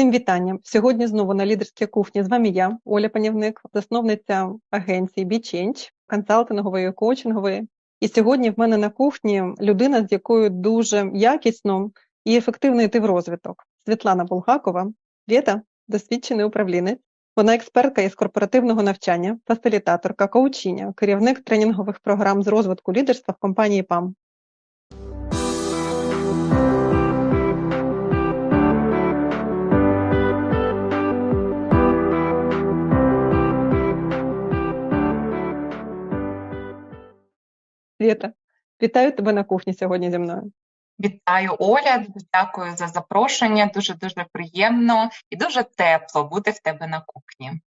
Всім вітання! Сьогодні знову на лідерській кухні з вами я, Оля Панівник, засновниця агенції BeChange, консалтингової коучингової. І сьогодні в мене на кухні людина, з якою дуже якісно і ефективно йти в розвиток. Світлана Булгакова, Свєта – досвідчений управлінець. Вона експертка із корпоративного навчання, фасилітаторка, коучиня, керівник тренінгових програм з розвитку лідерства в компанії ПАМ. Свєта, вітаю тебе на кухні сьогодні зі мною. Вітаю Оля, дякую за запрошення. Дуже дуже приємно і дуже тепло бути в тебе на кухні.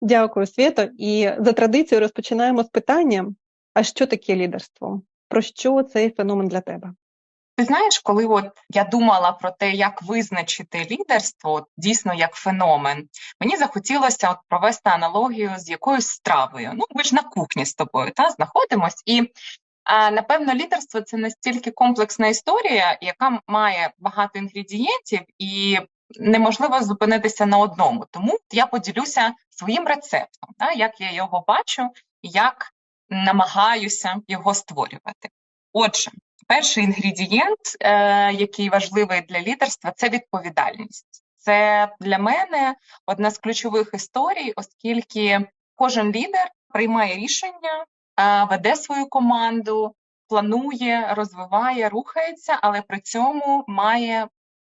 Дякую, Свєто. І за традицією розпочинаємо з питання: а що таке лідерство? Про що цей феномен для тебе? Ти знаєш, коли от я думала про те, як визначити лідерство, дійсно як феномен, мені захотілося от провести аналогію з якоюсь стравою. Ну, ми ж на кухні з тобою та знаходимось, і напевно, лідерство це настільки комплексна історія, яка має багато інгредієнтів, і неможливо зупинитися на одному. Тому я поділюся своїм рецептом, да, як я його бачу як намагаюся його створювати. Отже, перший інгредієнт, е, який важливий для лідерства, це відповідальність. Це для мене одна з ключових історій, оскільки кожен лідер приймає рішення веде свою команду, планує, розвиває, рухається, але при цьому має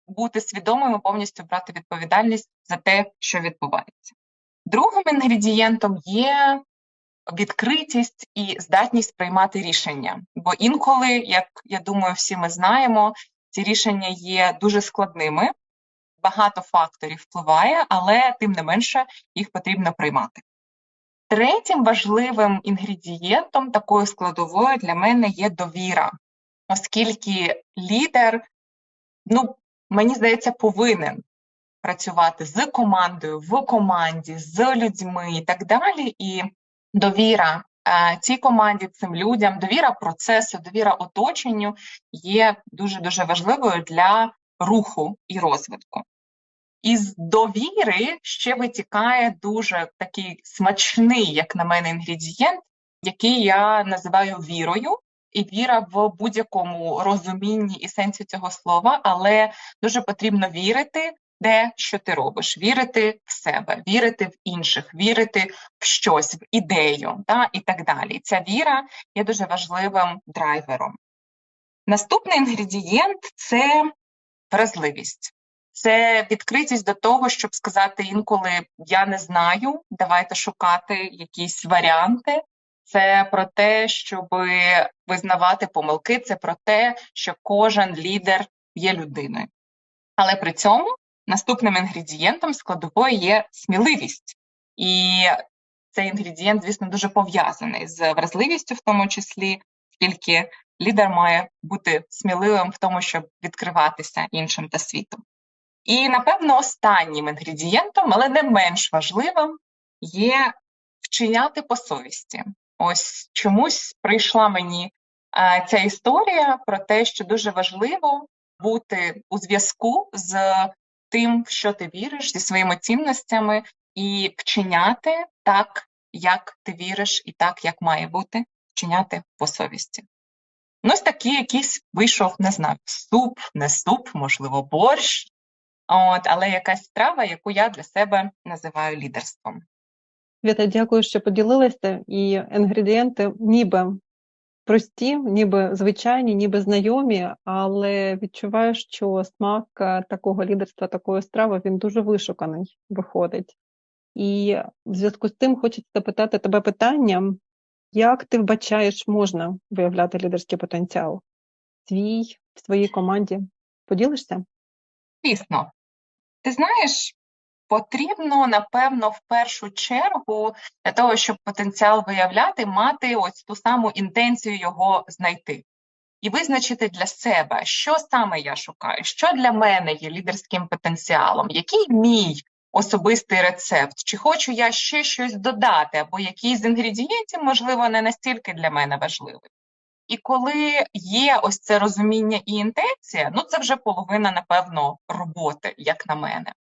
бути свідомим і повністю брати відповідальність за те, що відбувається. Другим інгредієнтом є відкритість і здатність приймати рішення. Бо інколи, як я думаю, всі ми знаємо, ці рішення є дуже складними, багато факторів впливає, але тим не менше їх потрібно приймати. Третім важливим інгредієнтом такою складовою для мене є довіра, оскільки лідер, ну, мені здається, повинен працювати з командою, в команді, з людьми і так далі. І довіра е, цій команді, цим людям, довіра процесу, довіра оточенню є дуже дуже важливою для руху і розвитку. Із довіри ще витікає дуже такий смачний, як на мене, інгредієнт, який я називаю вірою, і віра в будь-якому розумінні і сенсі цього слова, але дуже потрібно вірити, де що ти робиш, вірити в себе, вірити в інших, вірити в щось, в ідею та, і так далі. Ця віра є дуже важливим драйвером. Наступний інгредієнт це вразливість. Це відкритість до того, щоб сказати інколи я не знаю, давайте шукати якісь варіанти. Це про те, щоб визнавати помилки, це про те, що кожен лідер є людиною. Але при цьому наступним інгредієнтом складовою є сміливість. І цей інгредієнт, звісно, дуже пов'язаний з вразливістю, в тому числі, оскільки лідер має бути сміливим в тому, щоб відкриватися іншим та світом. І, напевно, останнім інгредієнтом, але не менш важливим, є вчиняти по совісті. Ось чомусь прийшла мені е, ця історія про те, що дуже важливо бути у зв'язку з тим, в що ти віриш, зі своїми цінностями, і вчиняти так, як ти віриш, і так, як має бути, вчиняти по совісті. Ну, ось такий якийсь вийшов, не знаю, суп, не суп, можливо, борщ. От, але якась страва, яку я для себе називаю лідерством. Віта, дякую, що поділилася. І інгредієнти ніби прості, ніби звичайні, ніби знайомі, але відчуваю, що смак е, такого лідерства, такої страви, він дуже вишуканий виходить. І в зв'язку з тим хочеться запитати тебе питання, як ти вбачаєш, можна виявляти лідерський потенціал свій в своїй команді? Поділишся? Звісно, ти знаєш, потрібно, напевно, в першу чергу для того, щоб потенціал виявляти, мати ось ту саму інтенцію його знайти. І визначити для себе, що саме я шукаю, що для мене є лідерським потенціалом, який мій особистий рецепт, чи хочу я ще щось додати, або який з інгредієнтів, можливо, не настільки для мене важливий. І коли є ось це розуміння і інтенція, ну це вже половина, напевно, роботи, як на мене.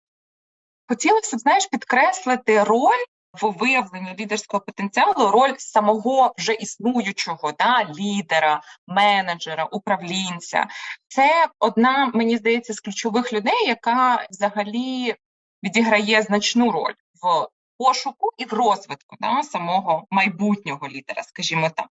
хотілося б знаєш підкреслити роль в виявленні лідерського потенціалу, роль самого вже існуючого да, лідера, менеджера, управлінця. Це одна, мені здається, з ключових людей, яка взагалі відіграє значну роль в пошуку і в розвитку да, самого майбутнього лідера, скажімо так.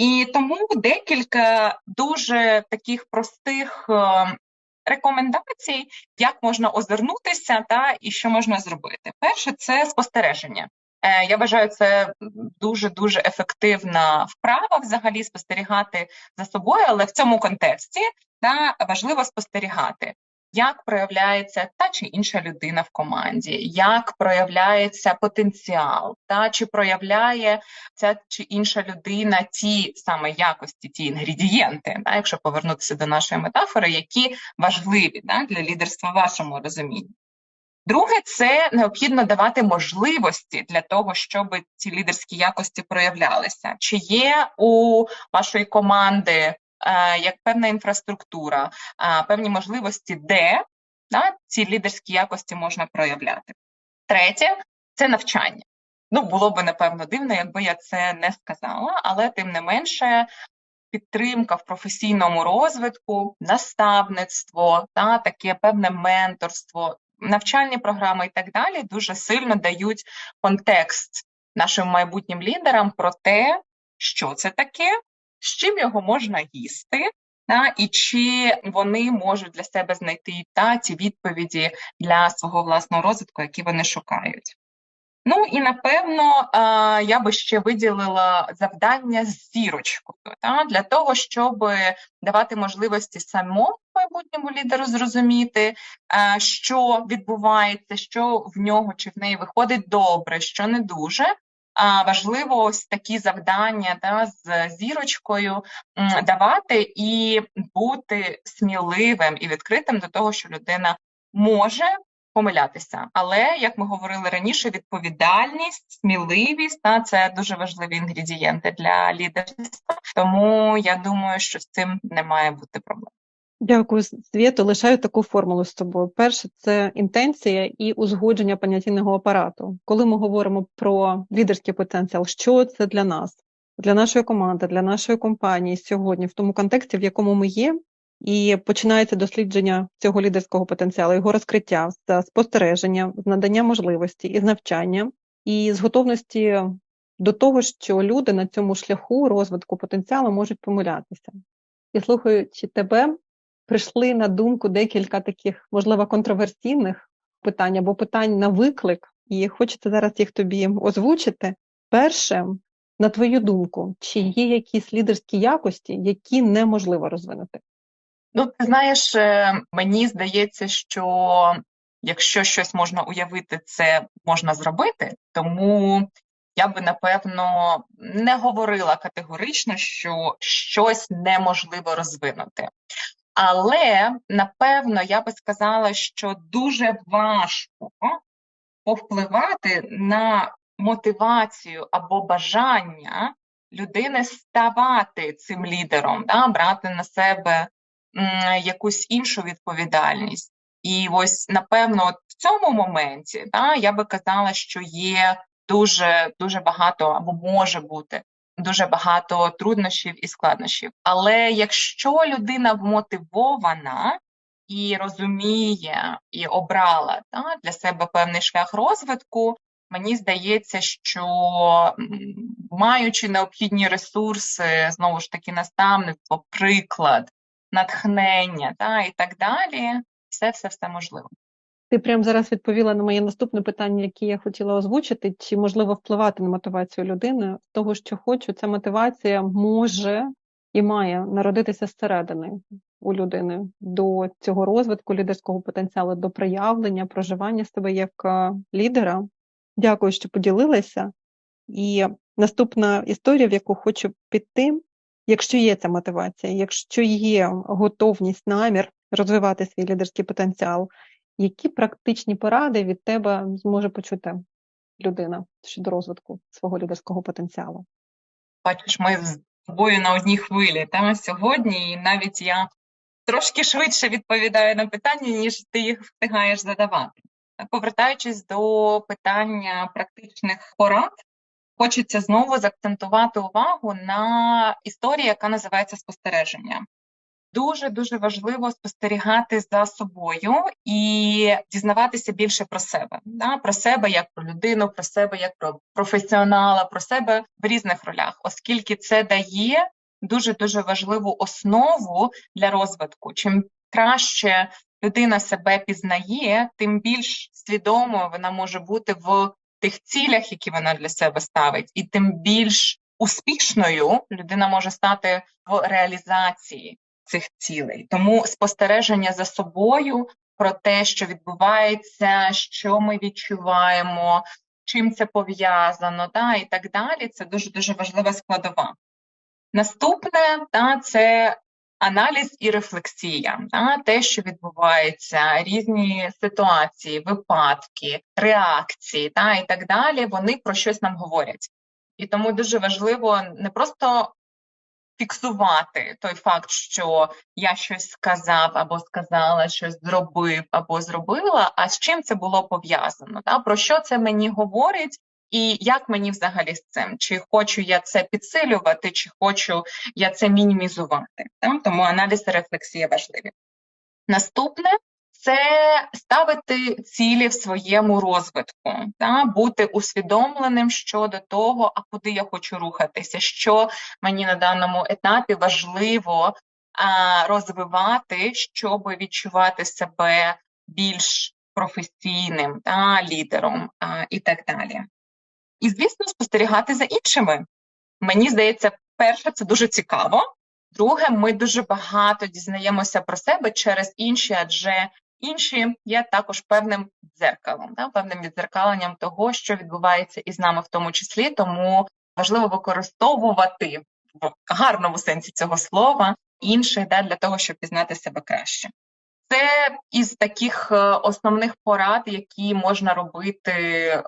І тому декілька дуже таких простих е, рекомендацій, як можна озирнутися, та і що можна зробити. Перше це спостереження. Е, я вважаю, це дуже дуже ефективна вправа взагалі спостерігати за собою, але в цьому контексті та важливо спостерігати як проявляється та чи інша людина в команді, як проявляється потенціал, та чи проявляє ця чи інша людина ті саме якості, ті інгредієнти, та, якщо повернутися до нашої метафори, які важливі та, для лідерства в вашому розумінні. Друге, це необхідно давати можливості для того, щоб ці лідерські якості проявлялися. Чи є у вашої команди як певна інфраструктура, е, певні можливості, де да, ці лідерські якості можна проявляти. Третє це навчання. Ну, було б напевно дивно, якби я це не сказала, але тим не менше. Підтримка в професійному розвитку, наставництво, та таке певне менторство, навчальні програми і так далі дуже сильно дають контекст нашим майбутнім лідерам про те, що це таке, з чим його можна їсти, та, і чи вони можуть для себе знайти та ті відповіді для свого власного розвитку, які вони шукають. Ну і напевно я би ще виділила завдання з зірочкою та, для того, щоб давати можливості самому майбутньому лідеру зрозуміти, що відбувається, що в нього чи в неї виходить добре, що не дуже, важливо ось такі завдання да, з зірочкою давати і бути сміливим і відкритим до того, що людина може помилятися. Але як ми говорили раніше, відповідальність, сміливість та це дуже важливі інгредієнти для лідерства. Тому я думаю, що з цим не має бути проблем. Дякую, Свєту. Лишаю таку формулу з тобою. Перше, це інтенція і узгодження понятійного апарату. Коли ми говоримо про лідерський потенціал, що це для нас, для нашої команди, для нашої компанії сьогодні, в тому контексті, в якому ми є, і починається дослідження цього лідерського потенціалу, його розкриття, з спостереження, з надання можливості і навчання, і з готовності до того, що люди на цьому шляху розвитку потенціалу можуть помилятися. І слухаючи тебе, прийшли на думку декілька таких, можливо, контроверсійних питань або питань на виклик, і хочеться зараз їх тобі озвучити. Перше, на твою думку, чи є якісь лідерські якості, які неможливо розвинути? Ну, ти знаєш, е, мені здається, що якщо щось можна уявити, це можна зробити, тому я би напевно не говорила категорично, що щось неможливо розвинути. Але напевно я би сказала, що дуже важко повпливати на мотивацію або бажання людини ставати цим лідером, да, брати на себе якусь іншу відповідальність. І ось, напевно, от в цьому моменті да, я би казала, що є дуже дуже багато або може бути дуже багато труднощів і складнощів. Але якщо людина вмотивована і розуміє, і обрала та, для себе певний шлях розвитку, мені здається, що маючи необхідні ресурси, знову ж таки, наставництво, приклад, натхнення та, і так далі, все все все можливо. Ти прямо зараз відповіла на моє наступне питання, яке я хотіла озвучити, чи можливо впливати на мотивацію людини того, що хочу, ця мотивація може і має народитися зсередини у людини до цього розвитку лідерського потенціалу, до проявлення, проживання себе як е, лідера. Дякую, що поділилася. І наступна історія, в яку хочу піти, якщо є ця мотивація, якщо є готовність, намір розвивати свій лідерський потенціал. Які практичні поради від тебе зможе почути людина щодо розвитку свого лідерського потенціалу? Бачиш, ми з тобою на одній хвилі та сьогодні, і навіть я трошки швидше відповідаю на питання, ніж ти їх встигаєш задавати. повертаючись до питання практичних порад, хочеться знову заакцентувати увагу на історії, яка називається спостереження. Дуже дуже важливо спостерігати за собою і дізнаватися більше про себе, да? про себе як про людину, про себе як про професіонала, про себе в різних ролях, оскільки це дає дуже дуже важливу основу для розвитку. Чим краще людина себе пізнає, тим більш свідомо вона може бути в тих цілях, які вона для себе ставить, і тим більш успішною людина може стати в реалізації цих цілей. Тому спостереження за собою про те, що відбувається, що ми відчуваємо, чим це пов'язано, да, і так далі, це дуже дуже важлива складова. Наступне да, це аналіз і рефлексія, да, те, що відбувається, різні ситуації, випадки, реакції да, і так далі, вони про щось нам говорять. І тому дуже важливо не просто фіксувати той факт, що я щось сказав або сказала, щось зробив або зробила, а з чим це було пов'язано, да? про що це мені говорить, і як мені взагалі з цим? Чи хочу я це підсилювати, чи хочу я це мінімізувати? Тому аналіз і рефлексія важливі. Наступне це ставити цілі в своєму розвитку, да? бути усвідомленим щодо того, а куди я хочу рухатися, що мені на даному етапі важливо а, розвивати, щоб відчувати себе більш професійним да, лідером а, і так далі. І, звісно, спостерігати за іншими. Мені здається, перше, це дуже цікаво. Друге, ми дуже багато дізнаємося про себе через інші, адже інші є також певним дзеркалом, да, певним відзеркаленням того, що відбувається із нами в тому числі, тому важливо використовувати в гарному сенсі цього слова інших да, для того, щоб пізнати себе краще. Це із таких е, основних порад, які можна робити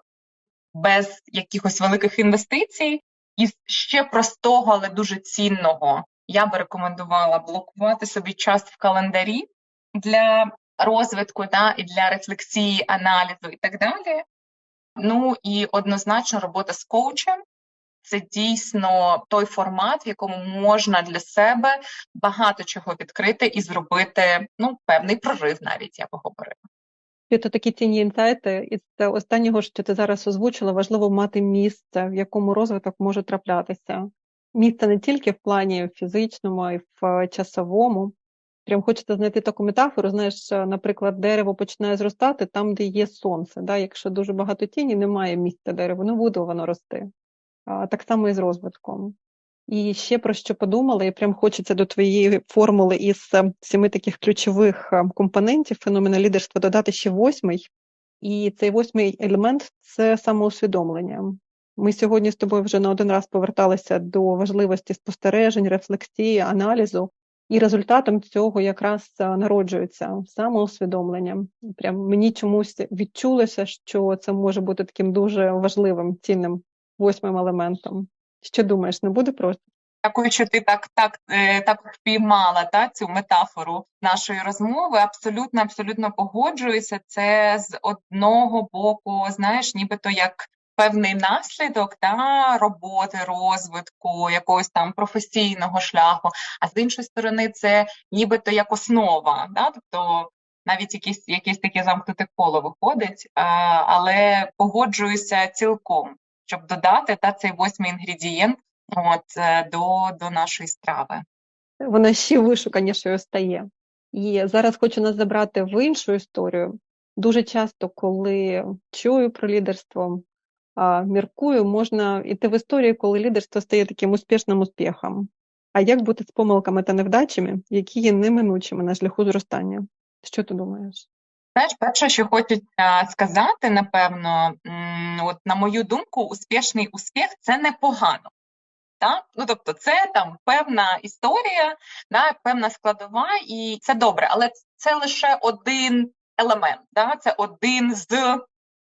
без якихось великих інвестицій, і ще простого, але дуже цінного. Я би рекомендувала блокувати собі час в календарі для розвитку та, і для рефлексії, аналізу і так далі. Ну і однозначно робота з коучем це дійсно той формат, в якому можна для себе багато чого відкрити і зробити ну, певний прорив, навіть я би говорила. Це такі цінні інсайти, і з останнього, що ти зараз озвучила, важливо мати місце, в якому розвиток може траплятися. Місце не тільки в плані фізичному, а й в часовому. Прям хочеться знайти таку метафору. Знаєш, наприклад, дерево починає зростати там, де є сонце. Да? Якщо дуже багато тіні, немає місця дереву, не буде воно рости. А, Так само і з розвитком. І ще про що подумала, і прям хочеться до твоєї формули із е, семи таких ключових е, компонентів феномена лідерства додати ще восьмий. І цей восьмий елемент це самоусвідомлення. Ми сьогодні з тобою вже не один раз поверталися до важливості спостережень, рефлексії, аналізу, і результатом цього якраз е, народжується самоусвідомлення. Прям мені чомусь відчулося, що це може бути таким дуже важливим, цінним восьмим елементом. Що думаєш, не буде просто? Дякую, що ти так так е, так впіймала та цю метафору нашої розмови. Абсолютно, абсолютно погоджуюся. Це з одного боку, знаєш, нібито як певний наслідок та роботи, розвитку, якогось там професійного шляху. А з іншої сторони, це нібито як основа, да? тобто навіть якісь якесь таке замкнуте коло виходить, але погоджуюся цілком щоб додати та цей восьмий інгредієнт от, е, до, до нашої страви. Вона ще вишуканішою стає. І зараз хочу нас забрати в іншу історію. Дуже часто, коли чую про лідерство, міркую, можна йти в історію, коли лідерство стає таким успішним успіхом. А як бути з помилками та невдачами, які є неминучими на шляху зростання? Що ти думаєш? Знаєш, перше, що хочеться сказати, напевно, от на мою думку, успішний успіх це непогано. Так? Ну, Тобто, це там певна історія, да, певна складова, і це добре, але це лише один елемент, да? це один з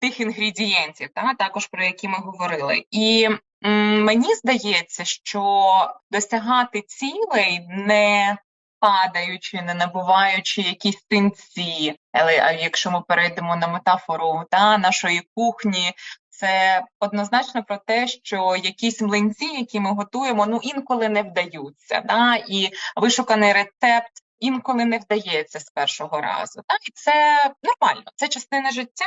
тих інгредієнтів, да? також про які ми говорили. І мені здається, що досягати цілей не падаючи, не набуваючи якісь тинці. Але якщо ми перейдемо на метафору та нашої кухні, це однозначно про те, що якісь млинці, які ми готуємо, ну інколи не вдаються. Да? І вишуканий рецепт інколи не вдається з першого разу. Так? І це нормально, це частина життя.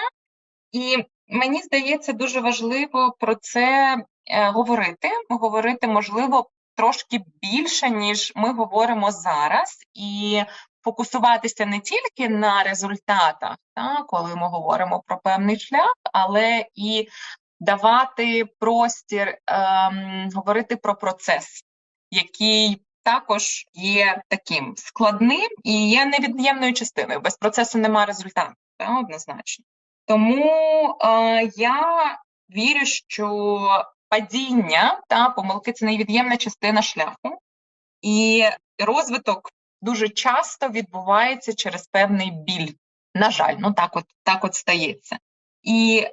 І мені здається, дуже важливо про це е, говорити. Говорити можливо трошки більше, ніж ми говоримо зараз, і фокусуватися не тільки на результатах, та, коли ми говоримо про певний шлях, але і давати простір, ем, говорити про процес, який також є таким складним і є невід'ємною частиною. Без процесу немає результату, та, однозначно. Тому е, я вірю, що падіння та помилки це невід'ємна частина шляху, і розвиток дуже часто відбувається через певний біль. На жаль, ну так от так от стається. І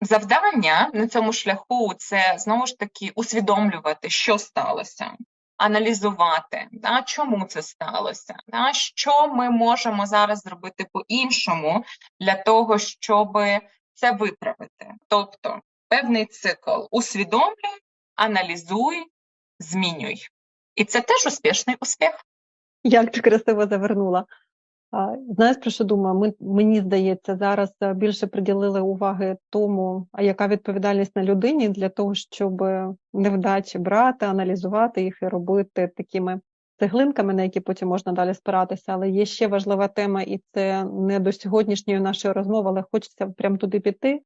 завдання на цьому шляху це знову ж таки усвідомлювати, що сталося, аналізувати, да, чому це сталося, да, що ми можемо зараз зробити по-іншому для того, щоб це виправити. Тобто певний цикл усвідомлюй, аналізуй, змінюй. І це теж успішний успіх. Як ти красиво завернула. Знаєш, про що думаю? Ми, Мені здається, зараз е, більше приділили уваги тому, а яка відповідальність на людині для того, щоб невдачі брати, аналізувати їх і робити такими цеглинками, на які потім можна далі спиратися. Але є ще важлива тема, і це не до сьогоднішньої нашої розмови, але хочеться прямо туди піти.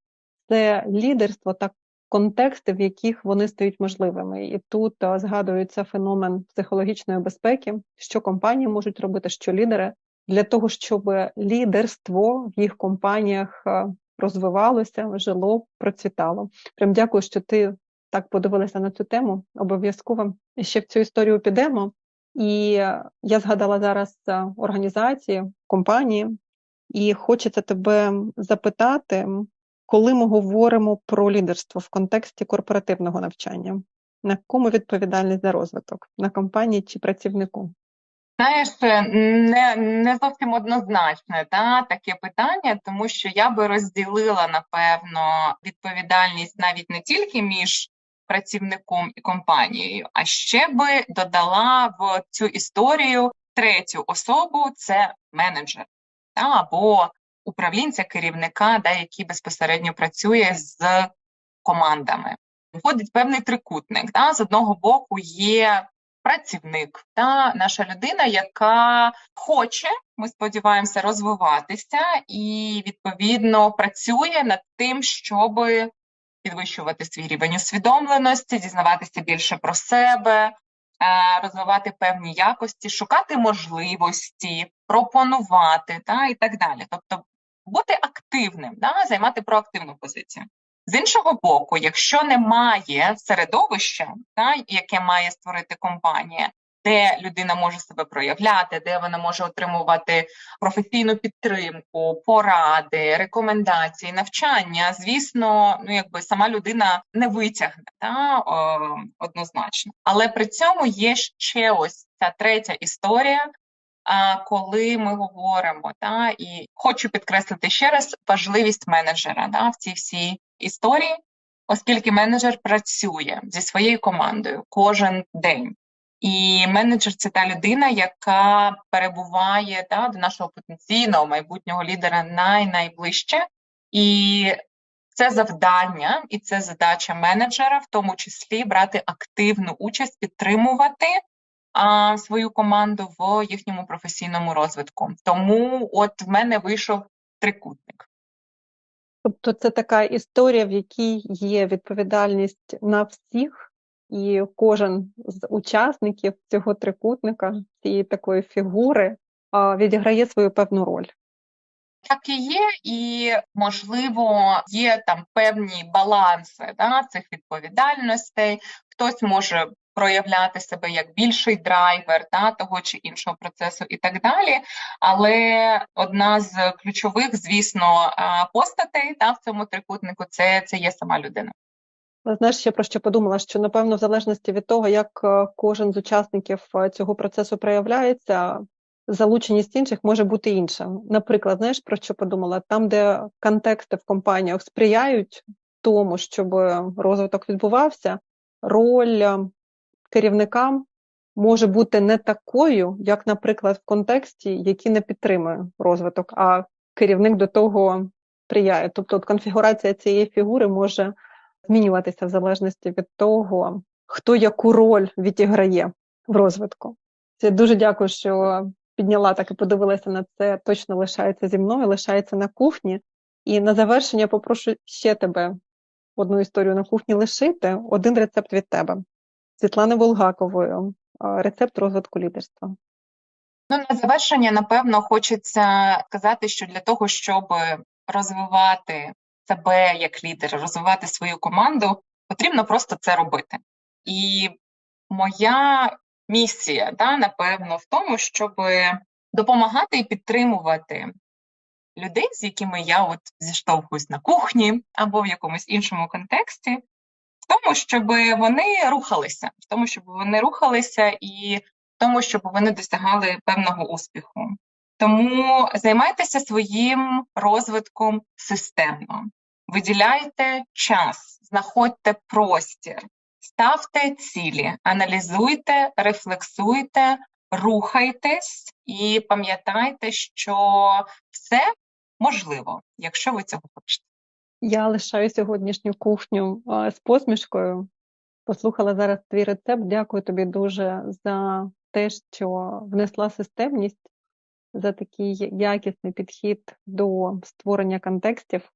Це лідерство та контексти, в яких вони стають можливими. І тут е, згадується феномен психологічної безпеки, що компанії можуть робити, що лідери для того, щоб лідерство в їх компаніях е, розвивалося, жило, процвітало. Прям дякую, що ти так подивилася на цю тему. Обов'язково ще в цю історію підемо. І я згадала зараз е, організації, компанії, і хочеться тебе запитати, коли ми говоримо про лідерство в контексті корпоративного навчання, на кому відповідальність за розвиток на компанії чи працівнику? Знаєш, не не зовсім однозначне та, таке питання, тому що я би розділила напевно відповідальність навіть не тільки між працівником і компанією, а ще би додала в цю історію третю особу це менеджер та, або управлінця керівника, да, який безпосередньо працює з командами. Входить певний трикутник. Да? З одного боку є працівник та наша людина, яка хоче, ми сподіваємося, розвиватися і відповідно працює над тим, щоб підвищувати свій рівень усвідомленості, дізнаватися більше про себе, е, розвивати певні якості, шукати можливості, пропонувати та і так далі. Тобто бути активним, да, займати проактивну позицію. З іншого боку, якщо немає середовища, та, яке має створити компанія, де людина може себе проявляти, де вона може отримувати професійну підтримку, поради, рекомендації, навчання, звісно, ну якби сама людина не витягне та, о, однозначно. Але при цьому є ще ось ця третя історія. А коли ми говоримо, та і хочу підкреслити ще раз важливість менеджера да, в цій всій історії, оскільки менеджер працює зі своєю командою кожен день. І менеджер це та людина, яка перебуває да, до нашого потенційного майбутнього лідера най-найближче. І це завдання і це задача менеджера, в тому числі брати активну участь, підтримувати а, свою команду в їхньому професійному розвитку. Тому от в мене вийшов трикутник. Тобто це така історія, в якій є відповідальність на всіх, і кожен з учасників цього трикутника, цієї такої фігури, відіграє свою певну роль. Так і є, і можливо є там певні баланси да, цих відповідальностей. Хтось може проявляти себе як більший драйвер та, того чи іншого процесу і так далі. Але одна з ключових, звісно, постатей та, в цьому трикутнику це, це є сама людина. Знаєш, ще про що подумала, що напевно, в залежності від того, як е, кожен з учасників е, цього процесу проявляється, залученість інших може бути інша. Наприклад, знаєш, про що подумала? Там, де контексти в компаніях сприяють тому, щоб розвиток відбувався, роль е, керівникам може бути не такою, як, наприклад, в контексті, який не підтримує розвиток, а керівник до того сприяє. Тобто от конфігурація цієї фігури може змінюватися в залежності від того, хто яку роль відіграє в розвитку. Я дуже дякую, що підняла так і подивилася на це. Точно лишається зі мною, лишається на кухні. І на завершення попрошу ще тебе одну історію на кухні лишити, один рецепт від тебе. Світлани Волгакової, рецепт розвитку лідерства. Ну, на завершення, напевно, хочеться сказати, що для того, щоб розвивати себе як лідер, розвивати свою команду, потрібно просто це робити. І моя місія, да, напевно, в тому, щоб допомагати і підтримувати людей, з якими я от зіштовхуюсь на кухні або в якомусь іншому контексті, тому, щоб вони рухалися, в тому, щоб вони рухалися і в тому, щоб вони досягали певного успіху. Тому займайтеся своїм розвитком системно, виділяйте час, знаходьте простір, ставте цілі, аналізуйте, рефлексуйте, рухайтесь і пам'ятайте, що все можливо, якщо ви цього хочете. Я лишаю сьогоднішню кухню з посмішкою. Послухала зараз твій рецепт. Дякую тобі дуже за те, що внесла системність, за такий якісний підхід до створення контекстів,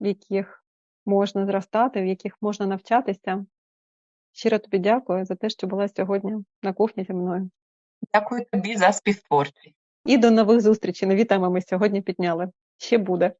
в яких можна зростати, в яких можна навчатися. Щиро тобі дякую за те, що була сьогодні на кухні зі мною. Дякую тобі за співтворчість. І до нових зустрічей. Нові теми ми сьогодні підняли. Ще буде.